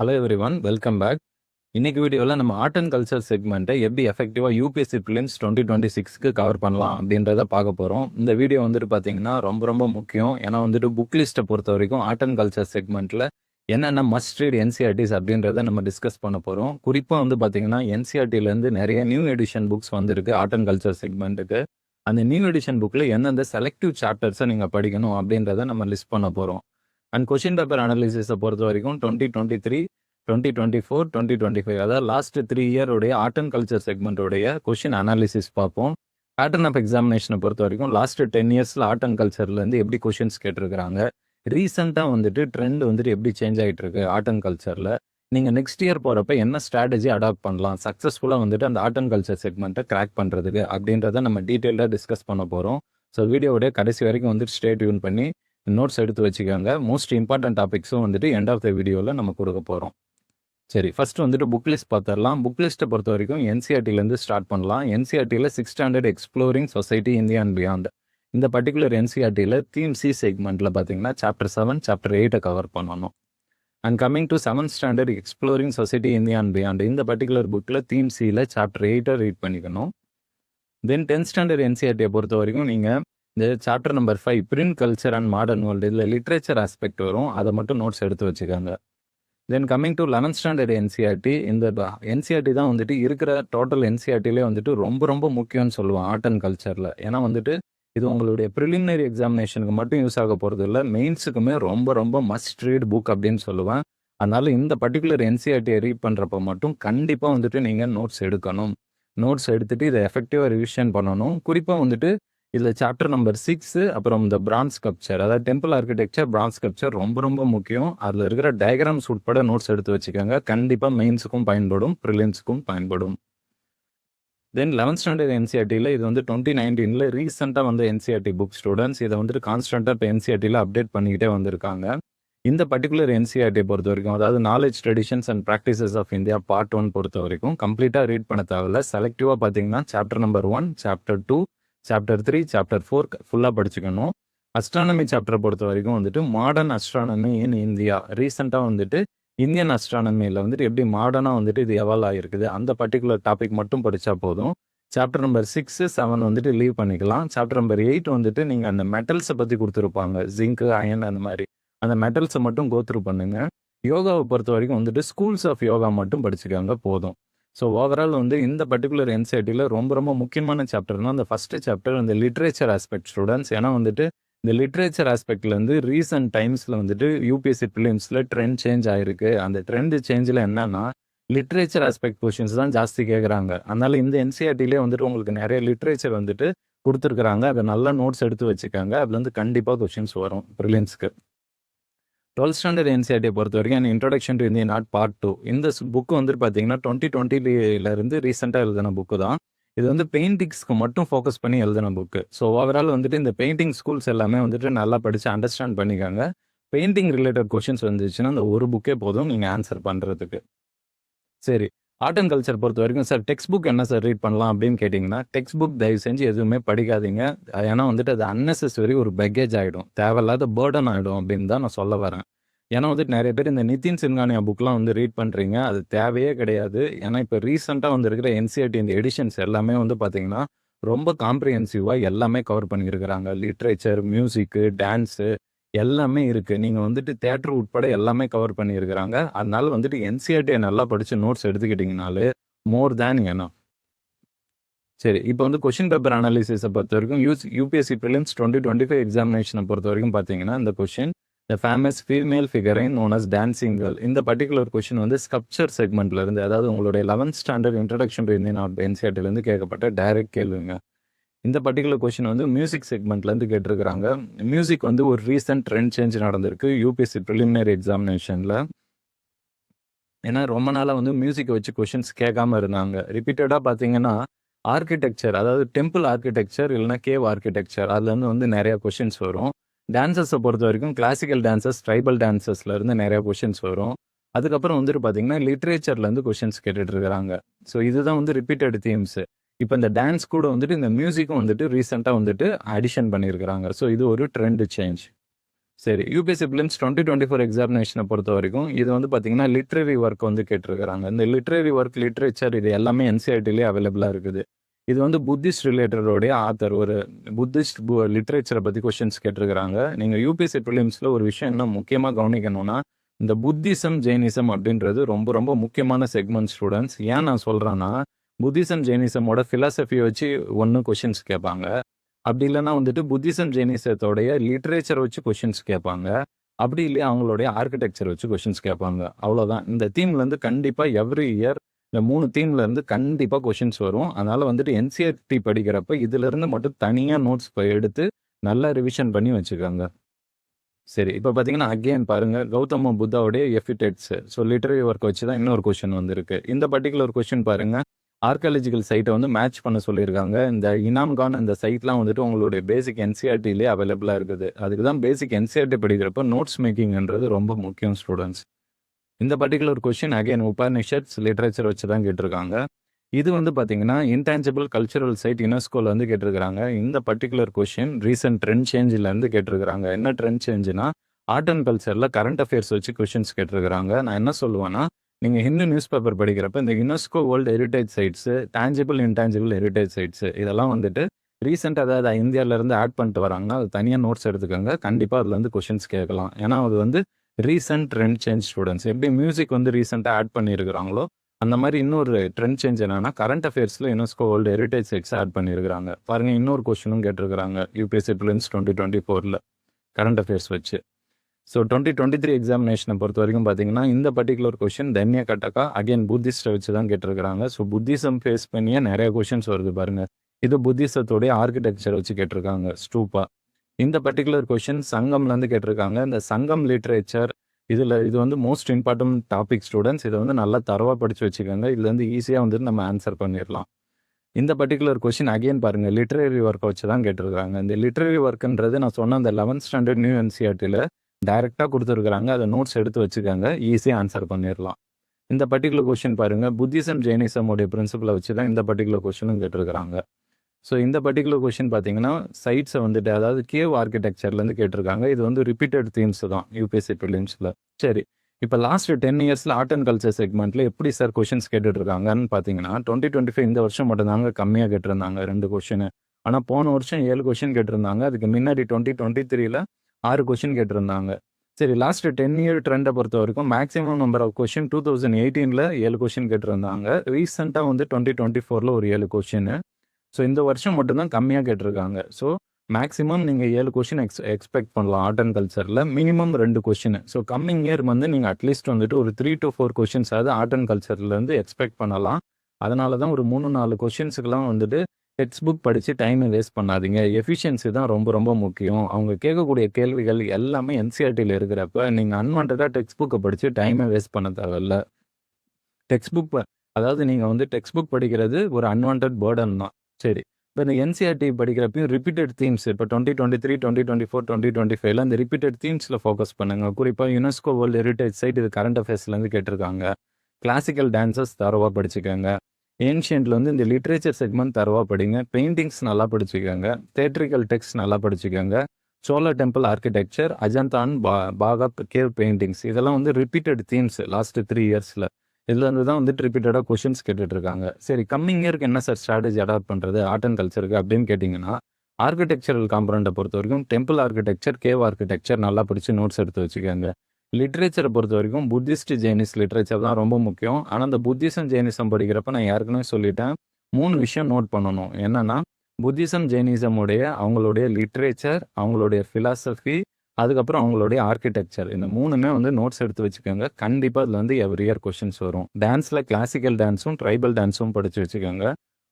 Hello everyone welcome back இன்னைக்கு வீடியோவில் நம்ம ஆர்ட் அண்ட் கல்ச்சர் செக்மெண்ட்டை எப்படி எஃபெக்டிவாக யூபிஎஸ்சி பிலிம்ஸ் டுவெண்ட்டி டுவெண்ட்டி சிக்ஸ்க்கு கவர் பண்ணலாம் அப்படின்றத பார்க்க போகிறோம் இந்த வீடியோ வந்துட்டு பார்த்தீங்கன்னா ரொம்ப ரொம்ப முக்கியம். ஏன்னா வந்துட்டு புக் லிஸ்ட்டை பொறுத்த வரைக்கும் ஆர்ட் அண்ட் கல்ச்சர் செக்மெண்ட்டில் என்னென்ன மஸ்ட் ரீட் என்சிஆர்டிஸ் அப்படின்றத நம்ம டிஸ்கஸ் பண்ண போகிறோம் குறிப்பாக வந்து பார்த்தீங்கன்னா என்சிஆர்டிலேருந்து நிறைய நியூ எடிஷன் புக்ஸ் வந்திருக்கு ஆர்ட் அண்ட் கல்ச்சர் செக்மெண்ட்டுக்கு அந்த நியூ எடிஷன் புக்கில் எந்தெந்த செலக்டிவ் சாப்டர்ஸை நீங்கள் படிக்கணும் அப்படின்றத நம்ம லிஸ்ட் பண்ண போகிறோம் அண்ட் கொஷின் பேப்பர் அனாலிசிஸை பொறுத்த வரைக்கும் twenty twenty three twenty twenty four twenty twenty five அதாவது லாஸ்ட் த்ரீ இயருடைய ஆர்ட் அண்ட் கல்ச்சர் செக்மெண்ட்டுடைய கொஷின் அனாலிசிஸ் பார்ப்போம் பேட்டர்ன் ஆஃப் எக்ஸாமினேஷனை பொறுத்த வரைக்கும் லாஸ்ட் டென் இயர்ஸில் ஆர்ட் அண்ட் கல்ச்சர்லேருந்து எப்படி கொஷின்ஸ் கேட்டிருக்கிறாங்க? ரீசெண்டாக வந்துட்டு ட்ரெண்ட் வந்துட்டு எப்படி சேஞ்ச் ஆகிட்டு இருக்கு ஆர்ட் அண்ட் கல்ச்சரில் நீங்கள் நெக்ஸ்ட் இயர் போகிறப்ப என்ன ஸ்ட்ராட்டஜி அடாப்ட் பண்ணலாம்? சக்ஸஸ்ஃபுல்லாக வந்துட்டு அந்த ஆர்ட் அண்ட் கல்ச்சர் செக்மெண்ட்டை கிராக் பண்ணுறதுக்கு அப்படின்றத நம்ம டீட்டெயிலாக டிஸ்கஸ் பண்ண போகிறோம் ஸோ வீடியோவுடைய கடைசி வரைக்கும் வந்துட்டு ஸ்டே டியூன் பண்ணி நோட்ஸ் எடுத்து வச்சுக்கோங்க. மோஸ்ட் இம்பார்ட்டன்ட் டாபிக்ஸும் வந்துட்டு எண்ட் ஆஃப் த வீடியோவில் நம்ம கொடுக்க போகிறோம் சரி ஃபர்ஸ்ட் வந்துட்டு புக் லிஸ்ட் பார்த்துடலாம் புக் லிஸ்ட்டை பொறுத்த வரைக்கும் என்சிஆர்டிலேருந்து ஸ்டார்ட் பண்ணலாம். என்சிஆர்டியில் six standard exploring society India and beyond இந்த பர்டிகுலர் என்சிஆர்டியில் தீம் சி செக்மெண்ட்டில் பார்த்தீங்கன்னா சாப்டர் செவன் சாப்டர் எயிட்டை கவர் பண்ணணும். And coming to seventh standard exploring society India and beyond இந்த பர்டிகுலர் புக்கில் தீம் சியில் சாப்டர் எயிட்டை ரீட் பண்ணிக்கணும். தென் டென்த் ஸ்டாண்டர்ட் என்சிஆர்டியை பொறுத்த வரைக்கும் நீங்கள் இந்த chapter number five print culture and modern world இதில் லிட்ரேச்சர் ஆஸ்பெக்ட் வரும். அதை மட்டும் நோட்ஸ் எடுத்து வச்சுக்காங்க. Then coming to eleventh standard NCERT இந்த என்சிஆர்டி தான் வந்துட்டு இருக்கிற டோட்டல் என்சிஆர்டிலே வந்துட்டு ரொம்ப ரொம்ப முக்கியம்னு சொல்லுவேன் ஆர்ட் அண்ட் கல்ச்சரில் ஏன்னா வந்துட்டு இது உங்களுடைய ப்ரிலிமினரி எக்ஸாமினேஷனுக்கு மட்டும் யூஸ் ஆக போகிறது இல்லை மெயின்ஸுக்குமே ரொம்ப ரொம்ப மஸ்ட் ரீட் புக் அப்படின்னு சொல்லுவேன். அதனால் இந்த பர்டிகுலர் என்சிஆர்டியை ரீட் பண்ணுறப்ப மட்டும் கண்டிப்பாக வந்துட்டு நீங்கள் நோட்ஸ் எடுக்கணும். நோட்ஸ் எடுத்துகிட்டு இதை எஃபெக்டிவாக ரிவிஷன் பண்ணணும். குறிப்பாக வந்துட்டு இதில் சாப்டர் நம்பர் சிக்ஸு அப்புறம் இந்த பிரான்ஸ் ஸ்கப்சர் அதாவது டெம்பிள் ஆர்கிடெக்சர் பிரான்ஸ் ஸ்கப்சர் ரொம்ப ரொம்ப முக்கியம். அதில் இருக்கிற டயக்ராம்ஸ் உட்பட நோட்ஸ் எடுத்து வச்சுக்கோங்க. கண்டிப்பாக மெயின்ஸுக்கும் பயன்படும் ப்ரிலியன்ஸுக்கும் பயன்படும். தென் லெவன்த் ஸ்டாண்டர்ட் என்சிஆர்டியில் இது வந்து டுவெண்ட்டி நைன்டீனில் ரீசெண்டாக வந்து என்சிஆர்டி புக் ஸ்டூடெண்ட்ஸ் இதை வந்துட்டு கான்ஸ்டண்ட்டாக இப்போ என்சிஆர்டியில் அப்டேட் பண்ணிக்கிட்டே வந்திருக்காங்க. இந்த பர்டிகுலர் என்சிஆர்டி பொறுத்த வரைக்கும் அதாவது knowledge traditions and practices of India part one பொறுத்த வரைக்கும் கம்ப்ளீட்டாக ரீட் பண்ண தேவையில்ல. செலக்டிவாக பார்த்தீங்கன்னா chapter number one chapter two chapter three chapter four ஃபுல்லாக படிச்சுக்கணும். அஸ்ட்ரானமி சாப்டரை பொறுத்த வரைக்கும் வந்துட்டு மாடர்ன் அஸ்ட்ரானமி இன் இந்தியா ரீசெண்டாக வந்துட்டு இந்தியன் அஸ்ட்ரானமியில் வந்துட்டு எப்படி மாடர்னாக வந்துட்டு இது எவால் ஆகிருக்குது அந்த பர்டிகுலர் டாபிக் மட்டும் படித்தா போதும். சாப்டர் நம்பர் சிக்ஸு செவன் வந்துட்டு லீவ் பண்ணிக்கலாம். சாப்டர் நம்பர் எயிட் வந்துட்டு நீங்கள் அந்த மெட்டல்ஸை பற்றி கொடுத்துருப்பாங்க ஜிங்க்கு அயன் அந்த மாதிரி. அந்த மெட்டல்ஸை மட்டும் கோத்ரூ பண்ணுங்க. யோகாவை பொறுத்த வரைக்கும் வந்துட்டு ஸ்கூல்ஸ் ஆஃப் யோகா மட்டும் படிச்சுக்காங்க போதும். ஸோ ஓவரால் வந்து இந்த பர்டிகுலர் என்சைட்டியில் ரொம்ப ரொம்ப முக்கியமான சாப்டர்னா அந்த ஃபஸ்ட்டு சாப்டர் அந்த லிட்ரேச்சர் ஆஸ்பெக்ட் ஸ்டூடெண்ட்ஸ் ஏன்னா வந்துட்டு இந்த லிட்ரேச்சர் ஆஸ்பெக்ட்லேருந்து ரீசன்ட் டைம்ஸில் வந்துட்டு யூபிஎஸ்சி ஃபிலிம்ஸில் ட்ரெண்ட் சேஞ்ச் ஆகிருக்கு அந்த ட்ரெண்ட் சேஞ்சில் என்னன்னா லிட்ரேச்சர் ஆஸ்பெக்ட் கொஷின்ஸ் தான் ஜாஸ்தி கேட்குறாங்க அதனால இந்த என்சிஆர்டிலே வந்துட்டு உங்களுக்கு நிறைய லிட்ரேச்சர் வந்துட்டு கொடுத்துருக்குறாங்க. அதை நல்லா நோட்ஸ் எடுத்து வச்சுக்காங்க. அதுலேருந்து கண்டிப்பாக கொஷின்ஸ் வரும். ப்ரிலியன்ஸ்க்கு டுவெல்த் ஸ்டாண்டர்ட் என்சிஆர்டியை பொறுத்த வரைக்கும் introduction to Indian art part two இந்த புக்கு வந்துட்டு பார்த்தீங்கன்னா டுவெண்ட்டி டுவெண்ட்டிலேருந்து ரீசெண்டாக எழுதின புக்கு தான். இது வந்து பெயிண்டிங்ஸ்க்கு மட்டும் ஃபோக்கஸ் பண்ணி எழுதின புக்கு ஸோ ஓவரால் வந்துட்டு இந்த பெயிண்டிங் ஸ்கூல்ஸ் எல்லாமே வந்துட்டு நல்லா படித்து அண்டர்ஸ்டாண்ட் பண்ணிக்காங்க. பெயிண்டிங் ரிலேட்டட் கொஷின்ஸ் வந்துச்சுன்னா அந்த ஒரு புக்கே போதும் நீங்கள் ஆன்சர் பண்ணுறதுக்கு சரி. ஆர்ட் அண்ட் கல்ச்சர் பொறுத்த வரைக்கும் சார் டெக்ஸ்ட் புக் என்ன சார் ரீட் பண்ணலாம்? அப்படின்னு கேட்டிங்கன்னா டெக்ஸ்ட் புக் தயவு செஞ்சு எதுவுமே படிக்காதீங்க. ஏன்னா வந்துட்டு அது அன்னெசரி ஒரு பெக்கேஜ் ஆகிடும் தேவையில்லாத பேர்டன் ஆகிடும் அப்படின்னு தான் நான் சொல்ல வரேன். ஏன்னா வந்துட்டு நிறைய பேர் இந்த நிதின் சின்கானியா புக்லாம் வந்து ரீட் பண்ணுறீங்க அது தேவையே கிடையாது. ஏன்னா இப்போ ரீசெண்டாக வந்து இருக்கிற என்சிஆர்டி இந்த எடிஷன்ஸ் எல்லாமே வந்து பார்த்தீங்கன்னா ரொம்ப காம்ப்ரிஹென்சிவாக எல்லாமே கவர் பண்ணியிருக்கிறாங்க. லிட்ரேச்சர் மியூசிக்கு டான்ஸு எல்லாமே இருக்குது நீங்கள் வந்துட்டு தேட்டர் உட்பட எல்லாமே கவர் பண்ணியிருக்கிறாங்க. அதனால வந்துட்டு என்சிஆர்டியை நல்லா படித்து நோட்ஸ் எடுத்துக்கிட்டிங்கனாலே மோர் தேன் என்ன சரி இப்போ வந்து கொஷின் பேப்பர் அனாலிசிஸை பொறுத்த வரைக்கும் use UPSC prelims twenty twenty five எக்ஸாமினேஷனை பொறுத்த வரைக்கும் பார்த்தீங்கன்னா இந்த question the famous female figuring known as dancing girl இந்த பர்டிகுலர் கொஷின் வந்து ஸ்கப்சர் செக்மெண்ட்லேருந்து அதாவது உங்களுடைய eleventh standard introduction to Indian என்சிஆர்டிலேருந்து கேட்கப்பட்ட டைரக்ட் கேள்விங்க. இந்த பர்டிகுலர் கொஷின் வந்து மியூசிக் செக்மெண்ட்லேருந்து கேட்டிருக்கிறாங்க. மியூசிக் வந்து ஒரு ரீசெண்ட் ட்ரெண்ட் சேஞ்ச் நடந்திருக்கு. யூபிஎஸ்சி ப்ரிலிமினரி எக்ஸாமினேஷனில் ஏன்னா ரொம்ப நாளாக வந்து மியூசிக்கை வச்சு கொஷின்ஸ் கேட்காம இருந்தாங்க. ரிப்பீட்டடாக பார்த்தீங்கன்னா ஆர்கிடெக்சர் அதாவது டெம்பிள் ஆர்கிடெக்சர் இல்லைனா கேவ் ஆர்கிடெக்சர் அதுலேருந்து வந்து நிறையா கொஷின்ஸ் வரும். டான்சர்ஸை பொறுத்த வரைக்கும் கிளாசிக்கல் டான்சர்ஸ் ட்ரைபல் டான்சர்ஸ்லேருந்து நிறையா கொஷின்ஸ் வரும். அதுக்கப்புறம் வந்துட்டு பார்த்தீங்கன்னா லிட்ரேச்சர்லேருந்து கொஷின்ஸ் கேட்டுட்டு இருக்கிறாங்க. ஸோ இதுதான் வந்து ரிப்பீட்டட் தீம்ஸு இப்போ இந்த டான்ஸ் கூட வந்துட்டு இந்த மியூசிக்கும் வந்துட்டு ரீசெண்டாக வந்துட்டு அடிஷன் பண்ணியிருக்கிறாங்க ஸோ இது ஒரு ட்ரெண்ட் சேஞ்ச் சரி UPSC prelims twenty twenty four எக்ஸாமினேஷனை பொறுத்த வரைக்கும் இது வந்து பார்த்தீங்கன்னா லிட்ரரி ஒர்க் வந்து கேட்டிருக்கிறாங்க. இந்த லிட்ரரி ஒர்க் லிட்ரேச்சர் இது எல்லாமே என்சிஐடிலே அவைலபிளாக இருக்குது. இது வந்து புத்திஸ்ட் ரிலேட்டடோடைய ஆத்தர் ஒரு புத்திஸ்ட் லிட்ரேச்சரை பற்றி கொஷின்ஸ் கேட்டிருக்கிறாங்க. நீங்கள் யூபிஎஸ்சி பிலிம்ஸில் ஒரு விஷயம் என்ன முக்கியமாக கவனிக்கணும்னா இந்த புத்திசம் ஜெயினிசம் அப்படின்றது ரொம்ப ரொம்ப முக்கியமான செக்மெண்ட் ஸ்டூடெண்ட்ஸ் ஏன் நான் சொல்கிறேன்னா புத்திசம் ஜெயினிசமோட ஃபிலாசபியை வச்சு ஒன்று கொஷின்ஸ் கேட்பாங்க. அப்படி இல்லைன்னா வந்துட்டு புத்திசம் ஜெயினிசத்தோடைய லிட்ரேச்சர் வச்சு கொஷின்ஸ் கேட்பாங்க. அப்படி இல்லையா அவங்களுடைய ஆர்கிடெக்சர் வச்சு கொஷின்ஸ் கேட்பாங்க. அவ்வளோதான் இந்த தீம்லேருந்து கண்டிப்பாக எவ்ரி இயர் இந்த மூணு தீம்லேருந்து கண்டிப்பாக கொஷின்ஸ் வரும். அதனால் வந்துட்டு என்சிஆர்டி படிக்கிறப்ப இதுலருந்து மட்டும் தனியாக நோட்ஸ் எடுத்து நல்லா ரிவிஷன் பண்ணி வச்சுக்கோங்க. சரி இப்போ பார்த்தீங்கன்னா அகெயின் பாருங்கள் கௌதம புத்தாவுடைய எஃபிடெட்ஸ் ஸோ லிட்டரரி ஒர்க் வச்சு தான் இன்னொரு கொஷின் வந்திருக்கு. இந்த பர்டிகுலர் கொஷின் பாருங்கள் ஆர்காலஜிக்கல் சைட்டை வந்து மேட்ச் பண்ண சொல்லியிருக்காங்க. இந்த இனாம்கான் இந்த சைட்லாம் வந்துட்டு உங்களுடைய பேசிக் என்சிஆர்டிலே அவைலபிளாக இருக்குது. அதுக்கு தான் பேசிக் என்சிஆர்டி படிக்கிறப்ப நோட்ஸ் மேக்கிங்ன்றது ரொம்ப முக்கியம் ஸ்டூடெண்ட்ஸ் இந்த particular question again Upanishads literature வச்சு தான் கேட்டிருக்காங்க. இது வந்து பார்த்தீங்கன்னா இன்டான்ஜிபிள் கல்ச்சுரல் சைட் யுனெஸ்கோவில் வந்து கேட்டிருக்கிறாங்க. இந்த பர்டிகுலர் கொஷின் ரீசெண்ட் ட்ரெண்ட் சேஞ்சிலேருந்து கேட்டிருக்கிறாங்க. என்ன ட்ரெண்ட் சேஞ்சுனா ஆர்ட் அண்ட் கல்ச்சரில் கரண்ட் அஃபேர்ஸ் வச்சு கொஷின்ஸ் கேட்டிருக்கிறாங்க. நான் என்ன சொல்லுவேன்னா நீங்கள் ஹிந்து நியூஸ் பேப்பர் படிக்கிறப்ப இந்த UNESCO world heritage sites tangible intangible heritage sites இதெல்லாம் வந்துட்டு ரீசெண்டாக அதாவது இந்தியாவிலேருந்து ஆட் பண்ணிட்டு வராங்கன்னா அது தனியாக நோட்ஸ் எடுத்துக்கோங்க. கண்டிப்பாக அதில் வந்து கொஷின்ஸ் கேட்கலாம். ஏன்னா அது வந்து ரீசெண்ட் ட்ரெண்ட் சேஞ்ச் ஸ்டூடெண்ட்ஸ் எப்படி மியூசிக் வந்து ரீசெண்டாக ஆட் பண்ணியிருக்கிறாங்களோ அந்த மாதிரி இன்னொரு ட்ரெண்ட் சேஞ்ச் என்னன்னா current அஃபேர்ஸில் UNESCO world heritage sites add பண்ணியிருக்கிறாங்க. பாருங்கள் இன்னொரு கொஷினும் கேட்டிருக்கிறாங்க யூபிஎஸ்சி பிலிம்ஸ் டுவெண்ட்டி டுவெண்ட்டி ஃபோரில் கரண்ட் அஃபேர்ஸ் வச்சு. ஸோ டுவெண்ட்டி டுவெண்ட்டி த்ரீ எக்ஸாமினேஷனை பொறுத்த வரைக்கும் பார்த்தீங்கன்னா இந்த particular question Dhanyakataka again புத்திஸ்ட்டை வச்சு தான் கேட்டிருக்கிறாங்க. ஸோ புத்திசம் ஃபேஸ் பண்ணியே நிறைய கொஷின்ஸ் வருது பாருங்கள் இது புத்திசத்தோடைய ஆர்கிடெக்சர் வச்சு கேட்டிருக்காங்க ஸ்டூப்பா இந்த பர்டிகுலர் கொஷின் சங்கம்லேருந்து கேட்டிருக்காங்க. இந்த சங்கம் லிட்ரேச்சர் இதில் இது வந்து மோஸ்ட் இம்பார்ட்டன்ட் டாபிக் ஸ்டூடெண்ட்ஸ் இதை வந்து நல்லா தரவாக படித்து வச்சுக்கோங்க. இதுலேருந்து ஈஸியாக வந்துட்டு நம்ம ஆன்சர் பண்ணிடலாம் இந்த பர்டிகுலர் கொஷின் அகைன் பாருங்கள் லிட்ரரி ஒர்க்கை வச்சு தான் கேட்டிருக்காங்க. இந்த லிட்ரரி ஒர்க்குன்றது நான் சொன்ன அந்த லெவன்த் ஸ்டாண்டர்ட் நியூ என்சிஆர்டியில் டைரெக்டாக கொடுத்துருக்குறாங்க. அதை நோட்ஸ் எடுத்து வச்சுக்காங்க. ஈஸியாக ஆன்சர் பண்ணிடலாம் இந்த பர்டிகுலர் கொஷின் பாருங்கள் புத்திசம் ஜெயினிசமோடைய பிரின்சிபலை வச்சு தான் இந்த பர்டிகுலர் கொஷினும் கேட்டிருக்கிறாங்க. ஸோ இந்த பர்டிகுலர் கொஷின் பார்த்தீங்கன்னா சைட்ஸை வந்துட்டு அதாவது கேவ் ஆர்கிடெக்சர்லேருந்து கேட்டிருக்காங்க. இது வந்து ரிப்பீட்டட் தீம்ஸ் தான். யூபிஎஸ்சி ப்ரிலிம்ஸில் சரி. இப்போ லாஸ்ட் டென் இயர்ஸில் ஆர்ட் அண்ட் கல்ச்சர் செக்மெண்ட்டில் எப்படி சார் கொஷின்ஸ் கேட்டுட்ருக்காங்கன்னு பார்த்தீங்கன்னா டுவெண்ட்டி டுவெண்ட்டி ஃபைவ் இந்த வருஷம் மட்டும்தாங்க கம்மியாக கேட்டிருந்தாங்க ரெண்டு கொஷின் ஆனால் போன வருஷம் ஏழு கொஷின் கேட்டிருந்தாங்க. அதுக்கு முன்னாடி டுவெண்ட்டி டுவெண்ட்டி த்ரீல ஆறு கொஷின் கேட்டிருந்தாங்க. சரி லாஸ்ட் டென் இயர் ட்ரெண்டை பொறுத்த வரைக்கும் maximum number of question two thousand எயிட்டீனில் ஏழு கொஷின் கேட்டிருந்தாங்க. ரீசெண்டாக வந்து டுவெண்ட்டி டுவெண்ட்டி ஃபோரில் ஒரு ஏழு கொஷின் ஸோ இந்த வருஷம் மட்டும்தான் கம்மியாக கேட்டிருக்காங்க. ஸோ மேக்ஸிமம் நீங்கள் ஏழு கொஷின் எக்ஸ் எக்ஸ்பெக்ட் பண்ணலாம். ஆர்ட் அண்ட் கல்ச்சரில் மினிமம் ரெண்டு கொஷின் ஸோ கம்மிங் இயர் வந்து நீங்கள் அட்லீஸ்ட் வந்துட்டு ஒரு த்ரீ டு ஃபோர் கொஷின்ஸ் அதாவது ஆர்ட் அண்ட் கல்ச்சர்லேருந்து எக்ஸ்பெக்ட் பண்ணலாம். அதனால தான் ஒரு மூணு நாலு கொஷின்ஸுக்கெல்லாம் வந்துட்டு டெக்ஸ்ட் புக் படித்து டைமை வேஸ்ட் பண்ணாதீங்க. எஃபிஷியன்சி தான் ரொம்ப ரொம்ப முக்கியம். அவங்க கேட்கக்கூடிய கேள்விகள் எல்லாமே என்சிஆர்டியில் இருக்கிறப்ப நீங்கள் அன்வான்டாக டெக்ஸ்ட் புக்கை படித்து டைமை வேஸ்ட் பண்ண தேவையில்ல. டெக்ஸ்ட் புக் அதாவது நீங்கள் வந்து டெக்ஸ்ட் புக் படிக்கிறது ஒரு அன்வான்ட் பேர்டன் தான். சரி. இப்போ இந்த என்சிஆர்டி படிக்கிறப்பையும் ரிப்பீட்டட் தீம்ஸ் இப்போ twenty twenty three twenty twenty four twenty twenty ஃபைவ்ல அந்த ரிப்பீட்டட் தீம்ஸில் ஃபோக்கஸ் பண்ணுங்கள் குறிப்பாக யுனெஸ்கோ வேர்ல்டு ஹெரிட்டேஜ் சைட் இது கரண்ட் அஃபேர்ஸ்லேருந்து கேட்டிருக்காங்க. கிளாசிக்கல் டான்சஸ் தரவாக படிச்சுக்கோங்க. ஏன்ஷியன்ட்ல வந்து இந்த லிட்ரேச்சர் செக்மெண்ட் தரவா படிங்க. பெயிண்டிங்ஸ் நல்லா படிச்சுக்கோங்க. தேட்ரிக்கல் டெக்ஸ்ட் நல்லா படிச்சுக்கோங்க. சோலர் டெம்பிள் ஆர்கிடெக்சர் அஜந்தான் பா பாகா கேவ் பெயிண்டிங்ஸ் இதெல்லாம் வந்து ரிப்பீட்டட் தீம்ஸ் லாஸ்ட் த்ரீ இயர்ஸில் இதுலேருந்து தான் வந்துட்டு ரிப்பீட்டடாக கொஷின்ஸ் கேட்டுட்ருக்காங்க. சரி கம்மிங் இயருக்கு என்ன சார் ஸ்ட்ராட்டஜி அடாப்ட் பண்ணுறது ஆர்ட் அண்ட் கல்ச்சருக்கு அப்படின்னு கேட்டிங்கன்னா ஆர்கிடெக்சரல் காம்பனண்ட்டை பொறுத்த வரைக்கும் டெம்பிள் ஆர்கிடெக்சர் கேவ் ஆர்கிடெக்சர் நல்லா படித்து நோட்ஸ் எடுத்து வச்சுக்கோங்க. லிட்ரேச்சரை பொறுத்த வரைக்கும் புத்திஸ்ட் ஜெயினிஸ் லிட்ரேச்சர் தான் ரொம்ப முக்கியம். ஆனால் அந்த புத்திசம் ஜெயினிசம் படிக்கிறப்ப நான் ஏற்கனவே சொல்லிட்டேன். மூணு விஷயம் நோட் பண்ணணும். என்னென்னா புத்திசம் ஜெயினிசமுடைய அவங்களுடைய லிட்ரேச்சர் அவங்களுடைய ஃபிலாசபி அதுக்கப்புறம் அவங்களுடைய ஆர்கிடெக்சர் இந்த மூணுமே வந்து நோட்ஸ் எடுத்து வச்சுக்கோங்க. கண்டிப்பாக அதில் வந்து எவ்ரி இயர் கொஷின்ஸ் வரும். டான்ஸில் கிளாசிக்கல் டான்ஸும் ட்ரைபல் டான்ஸும் படித்து வச்சுக்கோங்க.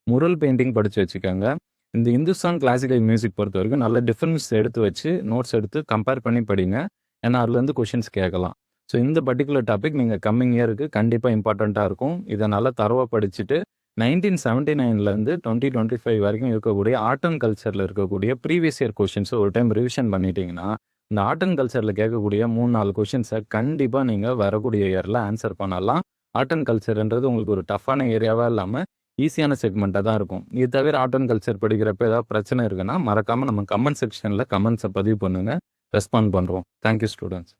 முரல் பெயிண்டிங் படித்து வச்சுக்கோங்க. இந்த இந்துஸ்தான் கிளாசிக்கல் மியூசிக் பொறுத்த வரைக்கும் நல்ல டிஃப்ரென்ஸ் எடுத்து வச்சு நோட்ஸ் எடுத்து கம்பேர் பண்ணி படிங்க. ஏன்னா அதுலேருந்து கொஷின்ஸ் கேட்கலாம். ஸோ இந்த பர்டிகுலர் டாபிக் நீங்கள் கம்மிங் இயருக்கு கண்டிப்பாக இம்பார்ட்டண்ட்டாக இருக்கும். இதை நல்லா தரவாக படிச்சுட்டு நைன்டீன் செவன்ட்டி நைன்லேருந்து டுவெண்ட்டி டுவெண்ட்டி ஃபைவ் வரைக்கும் இருக்கக்கூடிய ஆர்ட் அண்ட் கல்ச்சரில் இருக்கக்கூடிய ப்ரீவியஸ் இயர் கொஷின்ஸை ஒரு டைம் ரிவிஷன் பண்ணிட்டீங்கன்னா இந்த ஆர்ட் அண்ட் கல்ச்சரில் கேட்கக்கூடிய மூணு நாலு கொஷின்ஸை கண்டிப்பாக நீங்கள் வரக்கூடிய இயரில் ஆன்சர் பண்ணலாம். ஆர்ட் அண்ட் கல்ச்சர்ன்றது உங்களுக்கு ஒரு டஃப்பான ஏரியாவாக இல்லாமல் ஈஸியான செக்மெண்ட்டாக தான் இருக்கும். இது தவிர ஆர்ட் அண்ட் கல்ச்சர் படிக்கிறப்ப ஏதாவது பிரச்சனை இருக்குன்னா மறக்காமல் நம்ம கமெண்ட் செக்ஷனில் கமெண்ட்ஸை பதிவு பண்ணுங்கள் ரெஸ்பாண்ட் பண்ணுறோம் தேங்க்யூ ஸ்டூடெண்ட்ஸ்